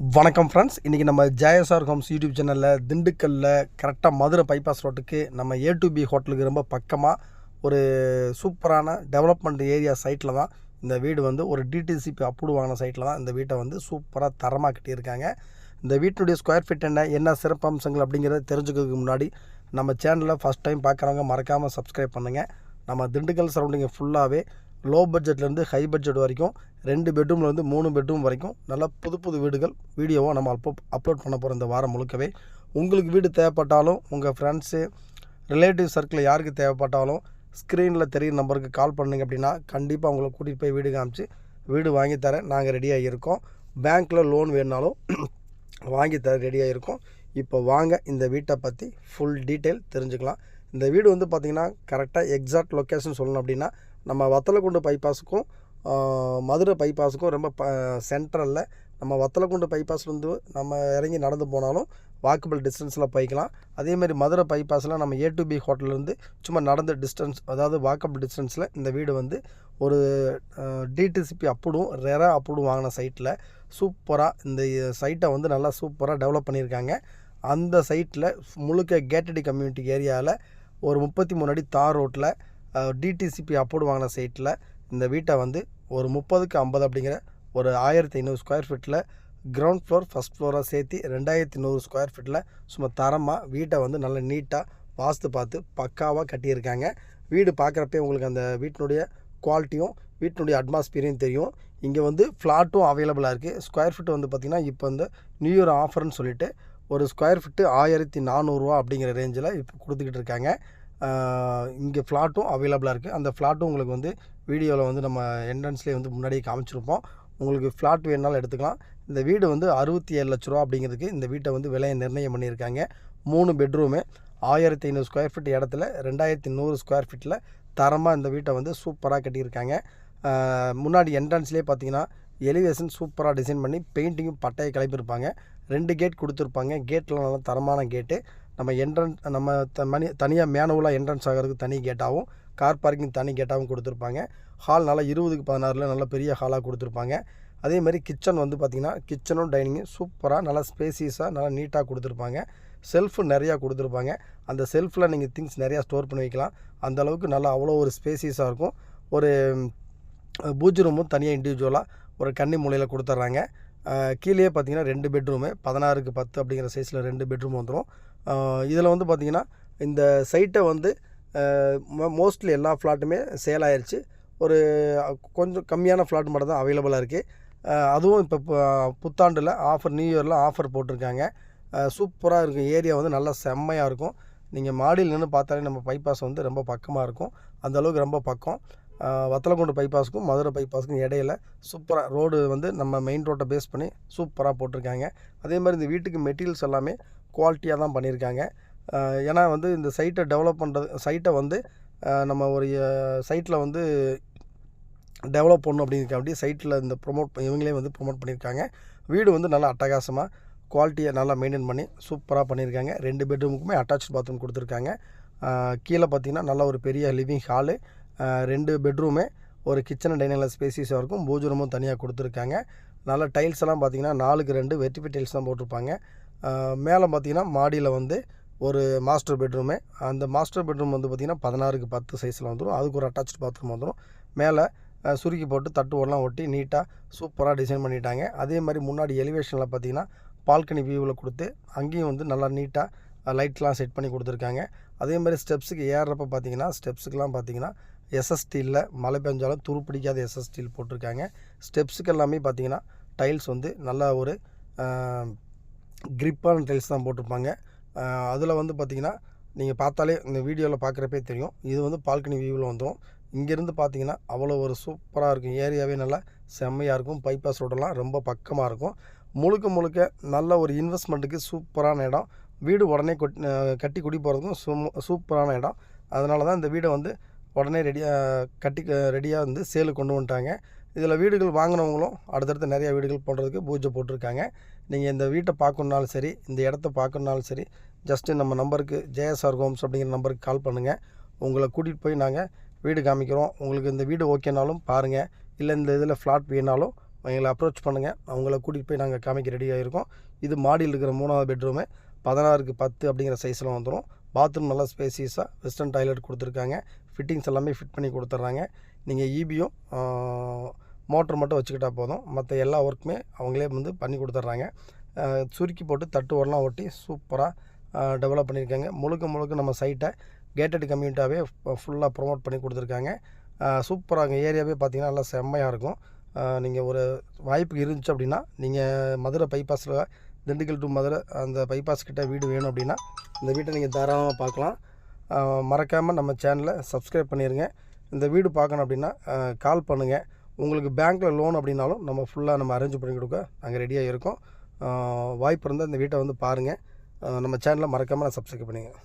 வணக்கம் ஃப்ரெண்ட்ஸ் இன்றைக்கி நம்ம ஜெயசார் ஹோம்ஸ் யூடியூப் சேனலில் திண்டுக்கல்லில் கரெக்டாக மதுரை பைபாஸ் ரோட்டுக்கு நம்ம ஏ டு பி ஹோட்டலுக்கு ரொம்ப பக்கமாக ஒரு சூப்பரான டெவலப்மெண்ட் ஏரியா சைட்டில் தான் இந்த வீடு வந்து ஒரு டிடிசிபி அப்ரூவ் வாங்கின சைட்டில் தான் இந்த வீட்டை வந்து சூப்பராக தரமாக கட்டியிருக்காங்க. இந்த வீட்டினுடைய ஸ்கொயர் ஃபீட் என்ன என்ன சிறப்பம்சங்கள் அப்படிங்கிறத தெரிஞ்சுக்கிறதுக்கு முன்னாடி நம்ம சேனலில் ஃபஸ்ட் டைம் பார்க்குறவங்க மறக்காமல் சப்ஸ்கிரைப் பண்ணுங்கள் நம்ம திண்டுக்கல் சரௌண்டிங்கை ஃபுல்லாகவே லோ பட்ஜெட்லேருந்து ஹை பட்ஜெட் வரைக்கும் ரெண்டு பெட்ரூம்லேருந்து மூணு பெட்ரூம் வரைக்கும் நல்ல புது புது வீடுகள் வீடியோவாக நம்ம அப்போ அப்லோட் பண்ண போகிறோம் இந்த வாரம் முழுக்கவே. உங்களுக்கு வீடு தேவைப்பட்டாலும் உங்கள் ஃப்ரெண்ட்ஸு ரிலேட்டிவ் சர்க்கிள் யாருக்கு தேவைப்பட்டாலும் ஸ்க்ரீனில் தெரியும் நம்பருக்கு கால் பண்ணுங்க அப்படின்னா கண்டிப்பாக உங்களை கூட்டிகிட்டு போய் வீடு காமிச்சு வீடு வாங்கித்தரேன் நாங்கள் ரெடியாக இருக்கோம் பேங்க்கில் லோன் வேணுனாலும் வாங்கித்தர ரெடியாக இருக்கோம் இப்போ வாங்க இந்த வீட்டை பற்றி ஃபுல் டீட்டெயில் தெரிஞ்சுக்கலாம். இந்த வீடு வந்து பார்த்திங்கன்னா கரெக்டாக எக்ஸாக்ட் லொக்கேஷன் சொல்லணும் அப்படின்னா நம்ம வத்தலக்குண்டு பைபாஸுக்கும் மதுரை பைபாஸுக்கும் ரொம்ப ப சென்ட்ரலில் நம்ம வத்தலக்குண்டு பைபாஸ்லேருந்து நம்ம இறங்கி நடந்து போனாலும் வாக்கபிள் டிஸ்டன்ஸில் போய்க்கலாம். அதேமாதிரி மதுரை பைபாஸில் நம்ம ஏ டு பி ஹோட்டல்லேருந்து சும்மா நடந்த டிஸ்டன்ஸ் அதாவது வாக்கபிள் டிஸ்டன்ஸில் இந்த வீடு வந்து ஒரு டிடிசிபி அப்புடும் ரெரா அப்புடும் வாங்கின சைட்டில் சூப்பராக இந்த சைட்டை வந்து நல்லா சூப்பராக டெவலப் பண்ணியிருக்காங்க. அந்த சைட்டில் முழுக்க கேட்டடி கம்யூனிட்டி ஏரியாவில் ஒரு முப்பத்தி மூணு அடி தார் ரோட்டில் டிடிசிபி அப்ரூவ் வாங்கின சைட்டில் இந்த வீட்டை வந்து ஒரு முப்பதுக்கு ஐம்பது அப்படிங்கிற ஒரு ஆயிரத்தி ஐநூறு ஸ்கொயர் ஃபீட்டில் கிரவுண்ட் ஃப்ளோர் ஃபஸ்ட் ஃப்ளோராக சேர்த்து ரெண்டாயிரத்தி நூறு ஸ்கொயர் ஃபீட்டில் சும்மா தரமாக வீட்டை வந்து நல்ல நீட்டாக வாஸ்து பார்த்து பக்காவாக கட்டியிருக்காங்க. வீடு பார்க்குறப்பே உங்களுக்கு அந்த வீட்டினுடைய குவாலிட்டியும் வீட்டினுடைய அட்மாஸ்பியரையும் தெரியும். இங்கே வந்து ஃப்ளாட்டும் அவைலபிளாக இருக்குது ஸ்கொயர் ஃபீட் வந்து பார்த்திங்கன்னா இப்போ வந்து நியூ இயர் ஆஃபர்னு சொல்லிட்டு ஒரு ஸ்கொயர் ஃபீட்டு ஆயிரத்தி நானூறுரூவா அப்படிங்கிற ரேஞ்சில் இப்போ கொடுத்துக்கிட்டு இருக்காங்க. இங்கே ஃப்ளாட்டும் அவைலபிளாக இருக்குது. அந்த ஃப்ளாட்டும் உங்களுக்கு வந்து வீடியோவில் வந்து நம்ம என்ட்ரன்ஸ்லேயே வந்து முன்னாடியே காமிச்சிருப்போம். உங்களுக்கு ஃப்ளாட் வேணுனாலும் எடுத்துக்கலாம். இந்த வீடு வந்து அறுபத்தி ஏழு லட்ச ரூபா அப்படிங்கிறதுக்கு இந்த வீட்டை வந்து விலையை நிர்ணயம் பண்ணியிருக்காங்க. மூணு பெட்ரூமு ஆயிரத்தி ஐநூறு ஸ்கொயர் ஃபீட் இடத்துல ரெண்டாயிரத்தி நூறு ஸ்கொயர் ஃபீட்டில் தரமாக இந்த வீட்டை வந்து சூப்பராக கட்டியிருக்காங்க. முன்னாடி என்ட்ரன்ஸ்லேயே பார்த்தீங்கன்னா எலிவேஷன் சூப்பராக டிசைன் பண்ணி பெயிண்டிங்கும் பட்டையை கிளப்பியிருப்பாங்க ரெண்டு கேட் கொடுத்துருப்பாங்க. கேட்டில் நல்லா தரமான கேட்டு. நம்ம என்ட்ரன்ஸ் நம்ம தனி தனியாக மேனுவலாக என்ட்ரன்ஸ் ஆகிறதுக்கு தனி கேட்டாகவும் கார் பார்க்கிங் தனி கேட்டாகவும் கொடுத்துருப்பாங்க. ஹால் நல்லா இருபதுக்கு பதினாறில் நல்ல பெரிய ஹாலாக கொடுத்துருப்பாங்க. அதே மாதிரி கிச்சன் வந்து பார்த்திங்கன்னா கிச்சனும் டைனிங்கும் சூப்பராக நல்லா ஸ்பேசியஸாக நல்லா நீட்டாக கொடுத்துருப்பாங்க. செல்ஃபு நிறையா கொடுத்துருப்பாங்க. அந்த செல்ஃபில் நீங்கள் திங்ஸ் நிறையா ஸ்டோர் பண்ணி வைக்கலாம். அந்தளவுக்கு நல்லா அவ்வளோ ஒரு ஸ்பேசியஸாக இருக்கும். ஒரு பூஜ் ரூமும் தனியாக இண்டிவிஜுவலாக ஒரு கன்னி மூலையில் கொடுத்துட்றாங்க கீழே பார்த்தீங்கன்னா ரெண்டு பெட்ரூமு பதினாறுக்கு பத்து அப்படிங்கிற சைஸில் ரெண்டு பெட்ரூம் வந்துடும் இதில் வந்து பார்த்திங்கன்னா இந்த சைட்டை வந்து மோஸ்ட்லி எல்லா ஃப்ளாட்டுமே சேல் ஆயிடுச்சு ஒரு கொஞ்சம் கம்மியான ஃப்ளாட் மட்டும் தான் அவைலபிளாக இருக்குது அதுவும் இப்போ புத்தாண்டில் ஆஃபர் நியூ இயரில் ஆஃபர் போட்டிருக்காங்க. சூப்பராக இருக்கும். ஏரியா வந்து நல்லா செம்மையாக இருக்கும். நீங்கள் மாடியில் நின்று பார்த்தாலே நம்ம பைபாஸ் வந்து ரொம்ப பக்கமாக இருக்கும். அந்த அளவுக்கு ரொம்ப பக்கம். வத்தலக்குண்டு பைபாஸுக்கும் மதுரை பைபாஸுக்கும் இடையில சூப்பராக ரோடு வந்து நம்ம மெயின் ரோட்டை பேஸ் பண்ணி சூப்பராக போட்டிருக்காங்க. அதே மாதிரி இந்த வீட்டுக்கு மெட்டீரியல்ஸ் எல்லாமே குவாலிட்டியாக தான் பண்ணியிருக்காங்க. ஏன்னா வந்து இந்த சைட்டை டெவலப் பண்ணுறது சைட்டை வந்து நம்ம ஒரு சைட்டில் வந்து டெவலப் பண்ணணும் அப்படிங்கிறக்காண்டி சைட்டில் இந்த ப்ரொமோட் இவங்களே வந்து ப்ரொமோட் பண்ணியிருக்காங்க. வீடு வந்து நல்லா அட்டகாசமாக குவாலிட்டியை நல்லா மெயின்டைன் பண்ணி சூப்பராக பண்ணியிருக்காங்க. ரெண்டு பெட்ரூமுக்குமே அட்டாச் பாத்ரூம் கொடுத்துருக்காங்க. கீழே பார்த்தீங்கன்னா நல்ல ஒரு பெரிய லிவிங் ஹாலு ரெண்டு பெட்ரூமே ஒரு கிச்சன் டைனிங்கில் ஸ்பேசிஸாக இருக்கும். பூஜ் ரூமும் தனியாக கொடுத்துருக்காங்க. நல்ல டைல்ஸ் எல்லாம் பார்த்தீங்கன்னா நாலுக்கு ரெண்டு வெட்டிஃபி டைல்ஸ் தான் போட்டிருப்பாங்க. மேலே பார்த்திங்கன்னா மாடியில் வந்து ஒரு மாஸ்டர் பெட்ரூமு அந்த மாஸ்டர் பெட்ரூம் வந்து பார்த்திங்கன்னா பதினாறுக்கு பத்து சைஸில் வந்துடும் அதுக்கு ஒரு அட்டாச் பாத்ரூம் வந்துடும் மேலே சுருக்கி போட்டு தட்டு ஓடலாம் ஒட்டி நீட்டாக சூப்பராக டிசைன் பண்ணிட்டாங்க. அதே மாதிரி முன்னாடி எலிவேஷனில் பார்த்தீங்கன்னா பால்கனி வியூவில் கொடுத்து அங்கேயும் வந்து நல்லா நீட்டாக லைட்லாம் செட் பண்ணி கொடுத்துருக்காங்க. அதே மாதிரி ஸ்டெப்ஸுக்கு ஏறுறப்ப பார்த்தீங்கன்னா ஸ்டெப்ஸுக்கெலாம் பார்த்தீங்கன்னா எஸ்எஸ்டியில் மழை பெஞ்சாலும் துரு பிடிக்காத எஸ்எஸ்டியில் போட்டிருக்காங்க. ஸ்டெப்ஸுக்கு எல்லாமே பார்த்திங்கன்னா டைல்ஸ் வந்து நல்ல ஒரு கிரிப்பான டைல்ஸ் தான் போட்டிருப்பாங்க. அதில் வந்து பார்த்தீங்கன்னா நீங்கள் பார்த்தாலே இந்த வீடியோவில் பார்க்குறப்பே தெரியும். இது வந்து பால்கனி வியூவில் வந்துடும் இங்கேருந்து பார்த்தீங்கன்னா அவ்வளோ ஒரு சூப்பராக இருக்கும். ஏரியாவே நல்லா செம்மையாக இருக்கும். பைபாஸ் ரோடெல்லாம் ரொம்ப பக்கமாக இருக்கும். முழுக்க முழுக்க நல்ல ஒரு இன்வெஸ்ட்மெண்ட்டுக்கு சூப்பரான இடம். வீடு உடனே கொட் கட்டி குடி போகிறதுக்கும் சும் சூப்பரான இடம். அதனால தான் இந்த வீடை வந்து உடனே ரெடியாக கட்டி ரெடியாக வந்து சேலு கொண்டு வந்துட்டாங்க. இதில் வீடுகள் வாங்கினவங்களும் அடுத்தடுத்து நிறைய வீடுகள் போடுறதுக்கு பூஜை போட்டிருக்காங்க. நீங்கள் இந்த வீட்டை பார்க்கணுன்னாலும் சரி இந்த இடத்த பார்க்கணுன்னாலும் சரி ஜஸ்ட்டு நம்ம நம்பருக்கு ஜேஎஸ்ஆர் ஹோம்ஸ் அப்படிங்கிற நம்பருக்கு கால் பண்ணுங்கள் உங்களை கூட்டிகிட்டு போய் நாங்கள் வீடு காமிக்கிறோம். உங்களுக்கு இந்த வீடு ஓகேனாலும் பாருங்கள் இல்லை இந்த இதில் ஃப்ளாட் வேணாலும் எங்களை அப்ரோச் பண்ணுங்கள் அவங்கள கூட்டிகிட்டு போய் நாங்கள் காமிக்க ரெடியாக இருக்கோம் இது மாடியில் இருக்கிற மூணாவது பெட்ரூமு பதினாறுக்கு பத்து அப்படிங்கிற சைஸில் வந்துடும் பாத்ரூம் நல்லா ஸ்பேசியஸாக வெஸ்டர்ன் டாய்லெட் கொடுத்துருக்காங்க. ஃபிட்டிங்ஸ் எல்லாமே ஃபிட் பண்ணி கொடுத்துட்றாங்க. நீங்கள் ஈபியும் மோட்டர் மட்டும் வச்சுக்கிட்டால் போதும். மற்ற எல்லா ஒர்க்குமே அவங்களே வந்து பண்ணி கொடுத்துட்றாங்க. சுருக்கி போட்டு தட்டு ஓரலாம் ஒட்டி சூப்பராக டெவலப் பண்ணியிருக்காங்க. முழுக்க முழுக்க நம்ம சைட்டை கேட்டட் கம்யூனிட்டாகவே ஃபுல்லாக ப்ரொமோட் பண்ணி கொடுத்துருக்காங்க. சூப்பராக அங்கே ஏரியாவே பார்த்தீங்கன்னா நல்லா செம்மையாக இருக்கும். நீங்கள் ஒரு வாய்ப்பு இருந்துச்சு அப்படின்னா நீங்கள் மதுரை பைபாஸில் திண்டுக்கல் டு மதுரை அந்த பைபாஸ் கிட்டே வீடு வேணும் அப்படின்னா இந்த வீட்டை நீங்கள் தாராளமாக பார்க்கலாம். மறக்காமல் நம்ம சேனலை சப்ஸ்கிரைப் பண்ணிடுங்க இந்த வீடு பார்க்கணும் அப்படின்னா கால் பண்ணுங்கள் உங்களுக்கு பேங்க்கில் லோன் அப்படின்னாலும் நம்ம ஃபுல்லாக நம்ம அரேஞ்ச் பண்ணி கொடுக்க நாங்கள் ரெடியாக இருக்கோம். வாய்ப்பு இருந்தால் இந்த வீட்டை வந்து பாருங்கள் நம்ம சேனலை மறக்காமல் சப்ஸ்கிரைப் பண்ணுங்கள்